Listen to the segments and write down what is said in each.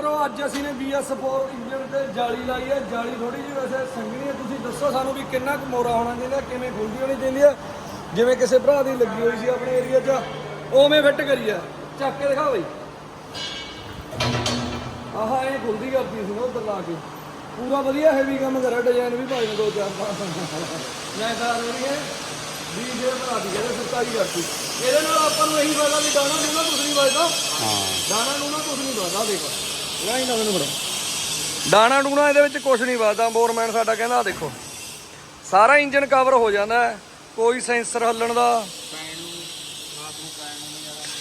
ਮਿੱਤਰੋ ਅੱਜ ਅਸੀਂ ਨੇ BS4 ਇੰਜਨ ਤੇ ਜਾਲੀ ਲਾਈ ਹੈ। ਜਾਲੀ ਥੋੜੀ ਜਿਹੀ ਵੈਸੇ ਸੰਘਣੀ ਹੈ। ਤੁਸੀਂ ਦੱਸੋ ਸਾਨੂੰ ਵੀ ਕਿੰਨਾ ਕੁ ਮੋਰਾ ਹੋਣਾ ਚਾਹੀਦਾ ਕਿਵੇਂ ਖੁੱਲਦੀ ਹੋਣੀ ਚਾਹੀਦੀ ਹੈ? ਜਿਵੇਂ ਕਿਸੇ ਭਰਾ ਦੀ ਲੱਗੀ ਹੋਈ ਸੀ ਆਪਣੇ ਏਰੀਆ 'ਚ। ਉਵੇਂ ਫਿੱਟ ਕਰੀ ਹੈ ਚੱਕ ਕੇ ਦਿਖਾ ਬਈ। ਆਹਾ ਇਹ ਖੁੱਲਦੀ ਕਰਦੀ ਸੀ ਨਾ ਉੱਧਰ ਲਾ ਕੇ। ਪੂਰਾ ਵਧੀਆ ਹੈਵੀ ਕੰਮ ਕਰਿਆ ਡਿਜ਼ਾਈਨ ਵੀ ਭਾਈ ਨੇ ਦੋ ਚਾਰ ਪਾ ਮੈਂ ਤਾਂ ਰਹੀ ਹੈ ਵੀ ਜੇ ਬਣਾ ਦੀ ਕਹਿੰਦੇ ਸਤਾਈ ਕਰਤੀ। ਇਹਦੇ ਨਾਲ ਆਪਾਂ ਨੂੰ ਇਹੀ ਫਾਇਦਾ ਵੀ ਦਾਣਾ ਨੂੰ ਨਾ ਕੁਝ ਨਹੀਂ ਵੱਜਦਾ। ਹਾਂ। ਦਾਣਾ ਨੂੰ ਨਾ ਕੁਝ ਨਹੀਂ ਵੱਜਦਾ ਦੇਖ। ਨਹੀਂ ਨਾ ਮੈਨੂੰ ਬੜਾ ਦਾਣਾ ਡੂਣਾ ਇਹਦੇ ਵਿੱਚ ਕੁਝ ਨਹੀਂ ਵੱਜਦਾ ਬੋਰਮੈਨ ਸਾਡਾ ਕਹਿੰਦਾ, ਆਹ ਦੇਖੋ। ਸਾਰਾ ਇੰਜਨ ਕਵਰ ਹੋ ਜਾਂਦਾ ਕੋਈ ਸੈਂਸਰ ਹੱਲਣ ਦਾ।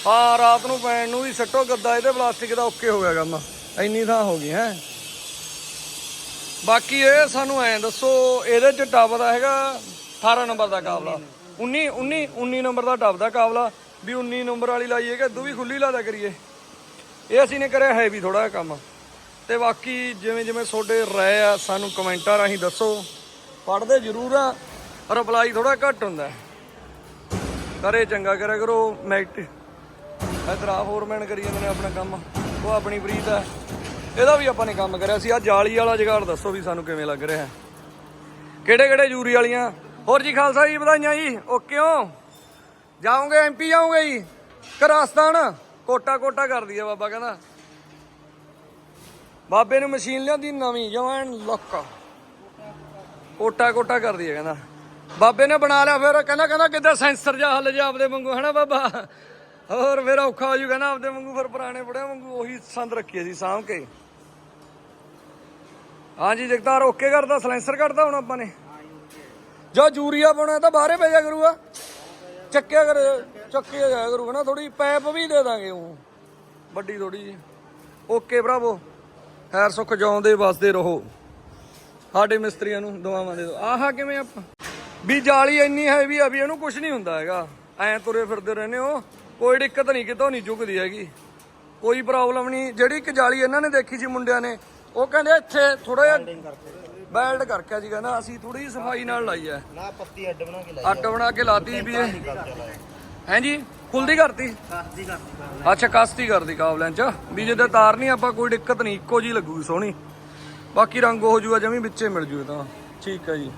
ਹਾਂ, ਰਾਤ ਨੂੰ ਪੈਣ ਨੂੰ ਵੀ ਸੱਟੋ ਗੱਦਾ, ਇਹਦੇ ਪਲਾਸਟਿਕ ਦਾ ਓਕੇ ਹੋ ਗਿਆ ਕੰਮ। ਇੰਨੀ ਥਾਂ ਹੋ ਗਈ, ਹੈ। ਬਾਕੀ ਇਹ ਸਾਨੂੰ ਐਂ ਦੱਸੋ, ਇਹਦੇ ਚ ਟੱਬ ਦਾ ਹੈਗਾ 18 ਨੰਬਰ ਦਾ ਕਾਬਲਾ। 19 19 19 ਨੰਬਰ ਦਾ ਟੱਬ ਦਾ ਕਾਬਲਾ। ਵੀ 19 ਨੰਬਰ ਵਾਲੀ ਲਾਈਏ ਕਿ ਦੂ ਵੀ ਖੁੱਲੀ ਲਾਦਾ ਕਰੀਏ। ਇਹ ਅਸੀਂ ਨੇ ਕਰਿਆ, ਹੈ ਵੀ ਥੋੜਾ ਜਿਹਾ ਕੰਮ। ਤੇ ਬਾਕੀ ਜਿਵੇਂ ਜਿਵੇਂ ਤੁਹਾਡੇ ਰਾਏ ਆ, ਸਾਨੂੰ ਕਮੈਂਟਾਂ ਰਾਹੀਂ ਦੱਸੋ। ਪੜ੍ਹਦੇ ਜ਼ਰੂਰ ਆ, ਰਿਪਲਾਈ ਥੋੜਾ ਘੱਟ ਹੁੰਦਾ। ਹੈ। ਕਰੇ ਚੰਗਾ, ਕਰਿਆ ਕਰੋ ਨੈਗੇਟਿਵ ਇਧਰ ਆ ਫੋਰਮੈਨ ਕਰੀ ਜਾਂਦੇ ਨੇ ਆਪਣਾ ਕੰਮ, ਉਹ ਆਪਣੀ ਪ੍ਰੀਤ ਹੈ ਇਹਦਾ ਵੀ ਆਪਾਂ ਨੇ ਕੰਮ ਕਰਿਆ ਸੀ। ਆ ਜਾਲੀ ਵਾਲਾ ਜਗਾੜ ਦੱਸੋ ਵੀ ਸਾਨੂੰ ਕਿਵੇਂ ਲੱਗ ਰਿਹਾ। ਕਿਹੜੇ ਕਿਹੜੇ ਜੂਰੀ ਵਾਲੀਆਂ? ਹੋਰ ਜੀ ਖਾਲਸਾ ਜੀ, ਵਧਾਈਆਂ ਜੀ। ਓਕੇ ਹੋ। ਜਾਓਗੇ ਐਮਪੀ ਜਾਓਗੇ ਜੀ। ਕਰਾਸਤਾਨ ਕੋਟਾ ਕੋਟਾ ਕਰਦੀ ਆ ਬਾਬਾ ਕਹਿੰਦਾ। ਬਾਬੇ ਨੇ ਮਸ਼ੀਨ ਲਿਆਂਦੀ, ਨਵੀਂ ਜਵਾਨ ਲੁੱਕ। ਕੋਟਾ ਕੋਟਾ ਕਰਦੀ ਹੈ ਕਹਿੰਦਾ। ਬਾਬੇ ਨੇ ਬਣਾ ਲਿਆ ਫਿਰ, ਕਹਿੰਦਾ ਕਹਿੰਦਾ ਕਿੱਦਾਂ ਸੈਂਸਰ ਜਾ ਹੱਲ ਜਾ ਆਪਦੇ ਵਾਂਗੂ, ਹਨਾ ਬਾਬਾ? ਹੋਰ ਫਿਰ ਔਖਾ ਹੋ ਜੂ ਕਹਿੰਦਾ, ਆਪਦੇ ਵਾਂਗੂ ਫਿਰ ਪੁਰਾਣੇ ਬੜਿਆਂ ਵਾਂਗੂ ਉਹੀ ਸੰਦ ਰੱਖੀ ਸੀ ਸਾਂਭ ਕੇ। ਹਾਂਜੀ, ਜਗਤਾਰ, ਓਕੇ ਕਰਦਾ, ਸਲੈਂਸਰ ਕੱਢਦਾ ਹੁਣ ਆਪਾਂ ਨੇ। ਜੋ ਜੂਰੀਆ ਪਾਉਣਾ ਤਾਂ ਬਾਹਰੇ ਪੈ ਜਾ ਕਰੂਗਾ। ਚੱਕਿਆ ਕਰ, ਚੱਕਿਆ ਜਾਇਆ ਕਰੂਗਾ ਨਾ ਥੋੜੀ ਪੈਪ ਵੀ ਦੇ ਦਾਂਗੇ ਉਹ। ਵੱਡੀ ਥੋੜੀ ਜੀ ਓਕੇ ਭਰਾਵੋ। ਖੈਰ ਸੁੱਖ, ਜਾਉਂਦੇ, ਵਸਦੇ ਰਹੋ। ਸਾਡੇ ਮਿਸਤਰੀਆਂ ਨੂੰ ਦੁਆਵਾਂ ਦੇ ਦਿਓ। ਆਹਾ, ਕਿਵੇਂ ਆਪਾਂ? ਵੀ ਜਾਲੀ ਇੰਨੀ ਹੈਵੀ ਆ ਵੀ ਇਹਨੂੰ ਕੁਝ ਨਹੀਂ ਹੁੰਦਾ ਹੈਗਾ। ਐ ਤੁਰੇ ਫਿਰਦੇ ਰਹਿੰਦੇ ਹੋ। ਕੋਈ ਦਿੱਕਤ ਨਹੀਂ, ਕਿਤੋਂ ਨਹੀਂ ਝੁਕਦੀ ਹੈਗੀ। ਕੋਈ ਪ੍ਰੋਬਲਮ ਨਹੀਂ। ਜਿਹੜੀ ਇੱਕ ਜਾਲੀ ਇਹਨਾਂ ਨੇ ਦੇਖੀ ਸੀ ਮੁੰਡਿਆਂ ਨੇ, ਉਹ ਕਹਿੰਦੇ ਇੱਥੇ ਥੋੜਾ ਜਿਹਾ ਬੈਲਟ ਕਰਕੇ ਜੀ ਕਹਿੰਦਾ ਅਸੀਂ ਥੋੜੀ ਜਿਹੀ ਸਫ਼ਾਈ ਨਾਲ ਲਾਈ ਐ ਨਾ ਪੱਤੀ ਅੱਡ ਬਣਾ ਕੇ ਲਾਈ ਅੱਟ ਬਣਾ ਕੇ ਲਾਤੀ ਵੀ ਇਹ। ਹੈਂਜੀ ਖੁੱਲਦੀ ਕਰਤੀ? ਕਾਸਦੀ ਕਰਦੀ ਅੱਛਾ ਕਾਸਤੀ ਕਰਦੀ ਕਾਬਲਿਆਂ ਚ। ਵੀ ਜੇ ਤਾਰ ਨਹੀਂ ਆਪਾਂ ਕੋਈ ਦਿੱਕਤ ਨਹੀਂ ਇੱਕੋ ਜੀ ਲੱਗੂਗੀ ਸੋਹਣੀ। ਬਾਕੀ ਰੰਗ ਹੋ ਜੂਗਾ ਜਮੀ ਵਿੱਚੇ ਮਿਲ ਜੂ ਤਾਂ। ਠੀਕ ਹੈ ਜੀ।